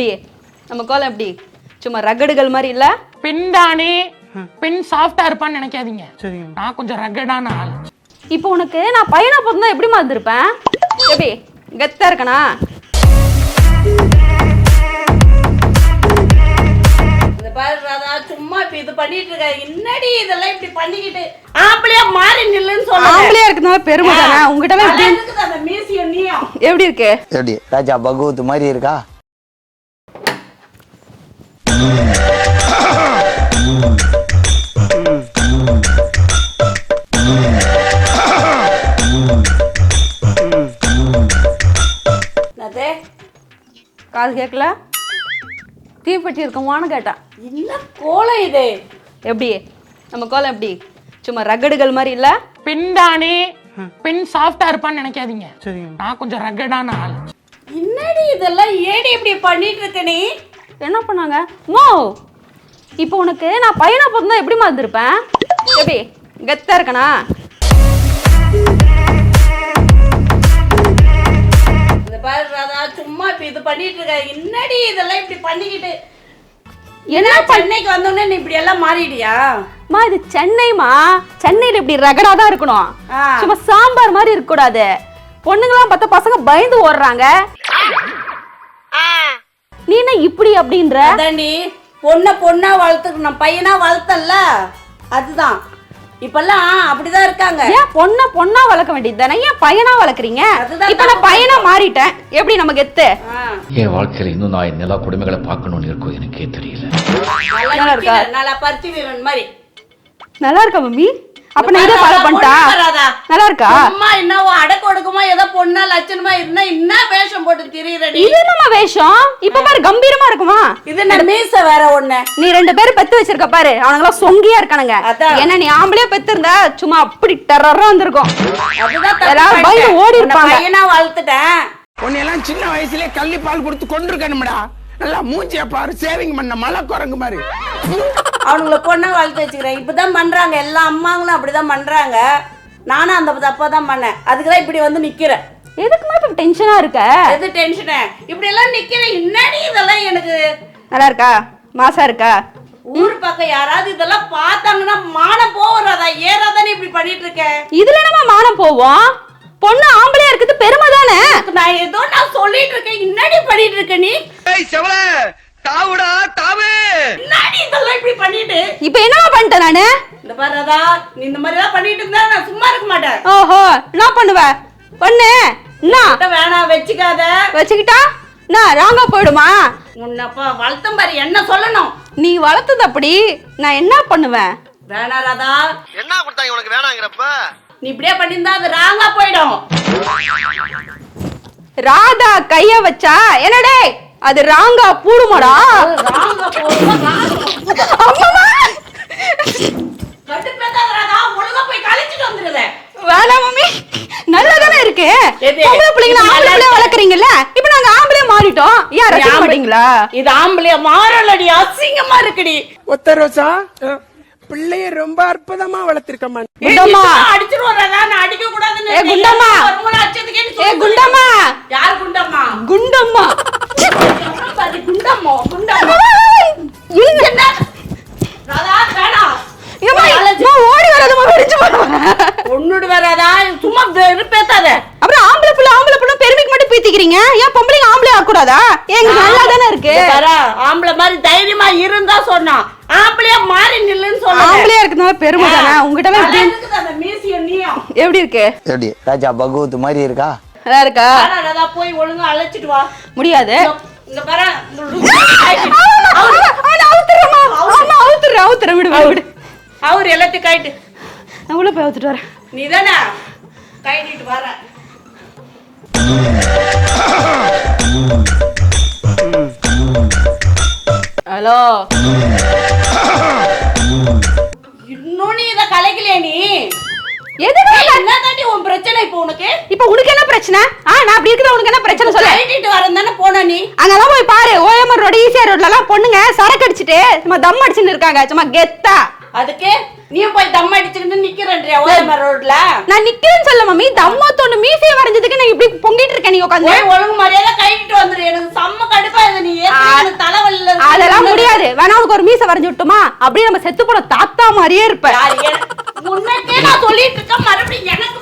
எப்படி? நம்ம கோலம் எப்படி? சும்மா ரகடுகள் மாதிரி இல்ல? பின்தானே பின் சாஃப்டா இருப்பான்னு நினைக்காதீங்க. சரிங்க. நான் கொஞ்சம் ரகடான ஆள். இப்போ உனக்கு நான் பையனா பிறந்தா எப்படி இருந்திருப்பேன் எப்படி? கெத்தா இருக்கனா? சும்மா இப்ப இது பண்ணிட்டு இருக்க. என்னடி இதெல்லாம் இப்படி பண்ணிக்கிட்டு? ஆம்பளையா மாறி நில்லுன்னு சொல்லுங்க ஆம்பளையா இருக்கிறதுனால பெருமை தானே? உங்ககிட்ட எப்படி இருக்கு? எப்படி? ராஜா பகவத் மாதிரி இருக்கா? காது கேட்கல? தீப்பெட்டி இருக்கமான்னு கேட்டேன் என்ன கோலம் இது? எப்படி? நம்ம கோலம் எப்படி? சும்மா ரகடுகள் மாதிரி இல்ல? பின்தானே பின் சாஃப்டா இருப்பான்னு நினைக்காதீங்க. நான் கொஞ்சம் ரகடான ஆள். என்னடி இதெல்லாம்? ஏடி இப்படி பண்ணிட்டு இருக்க நீ? என்ன பண்ணாங்க? மோ இப்போ உனக்கு நான் பையனா பிறந்தா எப்படி இருந்திருப்பேன்? எப்படி? கெத்தா இருக்கனா? சும்மா இப்ப இது பண்ணிட்டு இருக்க. என்னடி இதெல்லாம் இப்படி பண்ணிக்கிட்டு? என்ன சென்னைக்கு வந்தோடனே நீ இப்படி எல்லாம் மாறிடியா மா இது சென்னைமா சென்னையில இப்படி ரகடா தான் இருக்கணும். சும்மா சாம்பார் மாதிரி இருக்க கூடாது பொண்ணுங்களாம் பார்த்தா பசங்க பயந்து ஓடுறாங்க. நீ என்ன இப்படி அப்படின்ற? அதாண்டி பொண்ணை பொண்ணா வளர்த்துக்கணும் பையனா வளர்த்தல்ல? அதுதான். இப்பெல்லாம் அப்படிதான் இருக்காங்க. ஏன் பொண்ண பொண்ணா வளர்க்க வேண்டியது தானே? ஏன் பையனா வளர்க்குறீங்க? அதுதான் இப்ப நான் பையனா மாறிட்டேன். எப்படி நம்ம கெத்து? என் வாழ்க்கையில இன்னும் நான் என் நிலா கொடுமைகளை பார்க்கணும்னு இருக்கோ எனக்கே தெரியல. நல்லா நிக்கிற, நல்லா பருத்தி வீரன் மாதிரி. நல்லா இருக்கா மம்மி? அப்ப நான் இதே ஃபாலோ பண்ணிட்டா? நல்லா இருக்கா? சும்மா என்ன அடக்க ஒடுக்கமா ஏதோ பொண்ணா லட்சணமா இருந்தா என்ன வேஷம் போட்டு திரியிறடி? இது என்னம்மா வேஷம்? இப்ப பாரு கம்பீரமா இருக்குமா? இது என்ன மீச வேற ஒண்ணு? நீ ரெண்டு பேரும் பெத்து வச்சிருக்க பாரு. அவனுங்களாம் சொங்கியா இருக்கானுங்க. ஏன்னா நீ ஆம்பளையா பெத்து இருந்தா சும்மா அப்படி டெரரா வந்திருக்கும் எல்லாரும் பயந்து. ஓடி உன்னை இருப்பாங்க. பையனா வளர்த்துட்டேன். உன்னையெல்லாம் சின்ன வயசுலயே கள்ளி பால் கொடுத்து கொண்டிருக்கணும்டா நல்லா மூஞ்சிய பாரு சேவிங் பண்ண மலை குரங்கு மாதிரி. அவனுங்கள பொண்ணா வளர்த்து வச்சுக்கிறேன். இப்பதான் பண்றாங்க. எல்லா அம்மாங்களும் அப்படிதான் பண்றாங்க. நானும் அந்த தப்பா தான் பண்ணேன். அதுக்குதான் இப்படி வந்து நிக்கிறேன். எதுக்குமா இப்ப டென்ஷனா இருக்க? எது டென்ஷனு இப்படி எல்லாம் நிக்கிறேன். என்னடி இதெல்லாம் எனக்கு? நல்லா இருக்கா? மாசா இருக்கா? ஊர் பக்கம் யாராவது இதெல்லாம் பார்த்தாங்கன்னா மானம் போவராதா? ஏறாதானே இப்படி பண்ணிட்டு இருக்க? இதுல என்னமா மானம் போவோம்? பொண்ணு ஆம்பளையா இருக்குது பெருமை தானே நான் ஏதோ நான் சொல்லிட்டு இருக்கேன். என்னடி பண்ணிட்டு இருக்க நீ? தாவுடா தாவு! என்னடி இதெல்லாம் இப்படி பண்ணிட்டு? இப்ப என்னமா பண்ணிட்டேன் நானு? இந்த பாருதா நீ இந்த மாதிரி எல்லாம் பண்ணிட்டு இருந்தா நான் சும்மா இருக்க மாட்டேன். ஓஹோ என்ன பண்ணுவ? பண்ணு என்ன? வேணாம் வச்சுக்காத. வச்சுக்கிட்டா? நான் ராங்கா போயிடுமா? உன்னப்பா வளர்த்தம் பாரு என்ன சொல்லணும்? நீ வளர்த்தது அப்படி நான் என்ன பண்ணுவேன்? வேணாம் ராதா. என்ன கொடுத்தாங்க உனக்கு வேணாங்கிறப்ப? நீ இப்படியே பண்ணியிருந்தா அது ராங்கா போயிடும். ராதா கைய வச்சா என்னடே? அது ராங்கா பூடுமாடா? வேணாம் மம்மி. நல்லதானே இருக்கு? பொம்பளை பிள்ளைங்கள ஆம்பளை இப்ப நாங்க ஆம்பளை மாறிட்டோம். ஏன் ரசிக்க ஆம்பளை- மாட்டீங்களா? இது ஆம்பளைய மாறலடி அசிங்கமா இருக்குடி. ஒத்த ரோசா பிள்ளைய ரொம்ப அற்புதமா வளர்த்திருக்கம்மா குண்டம்மா. அடிச்சிருவோம் அடிக்க கூடாதுன்னு குண்டம்மா. ஒன்னுடு வராதா? சும்மா வெறுப்பேத்தாத அப்புறம் ஆம்பளை புள்ள ஆம்பளை புள்ள பெருமைக்கு மட்டும் பீத்திக்கிறீங்க? ஏன் பொம்பளைங்க ஆம்பளை ஆகக்கூடாதா எங்க நல்லா தானே இருக்கு? ஆம்பளை மாதிரி தைரியமா இருந்தா சொன்னான் ஆம்பளையா மாறி நில்லுன்னு சொன்னான் ஆம்பளையா இருக்கிறதுனால பெருமை தானே? உங்ககிட்ட எப்படி இருக்கு? எப்படி? ராஜா பகவத் மாதிரி இருக்கா? நல்லா இருக்கா? போய் ஒழுங்கா அழைச்சிட்டு வா. முடியாது. இங்க பாரு இந்த லூசு. அவுத்துறேன். அவுத்துறேன். விடு விடு, விடு. அவர் எல்லாத்தையும் கைட்டு நான் உள்ள போய் அவுத்துட்டு வரேன். நீ தானே கைட்டிட்டு வர. ஹலோ? இன்னும் நீ இத கலைக்கலையே நீ? எதுக்கு என்ன தாண்டி உன் பிரச்சனை இப்போ உனக்கு? இப்ப உனக்கு என்ன பிரச்சனை? ஆ நான் அப்படி இருக்கிற உனக்கு என்ன பிரச்சனை சொல்லு? கைட்டிட்டு வரேன் தானே போன நீ. அங்கெல்லாம் போய் பாரு ஓஎம்ஆர் ரோடு ஈசிஆர் ரோட்ல எல்லாம் பொண்ணுங்க சரக்கு அடிச்சிட்டு சும்மா தம் அடிச்சுன்னு இருக்காங்க சும்மா கெத்தா. அதுக்கு நீயும் போய் தம் நிக்கிறியா நான் நிக்கிறேன்னு சொல்ல மம்மி. தம்மா தோணு மீசைய வரைஞ்சதுக்கு நான் இப்படி பொங்கிட்டு இருக்கேன் நீ உட்காந்து ஒழுங்கு மரியாதை கைட்டு வந்துரு. எனக்கு செம்ம கடுப்பா இது நீ தலைவல்ல அதெல்லாம் முடியாது. வேணா உனக்கு ஒரு மீசை வரைஞ்சு விட்டுமா? அப்படியே நம்ம செத்து போன தாத்தா மாதிரியே இருப்ப உனக்கே நான் சொல்லிட்டு இருக்கேன். மறுபடியும் எனக்கு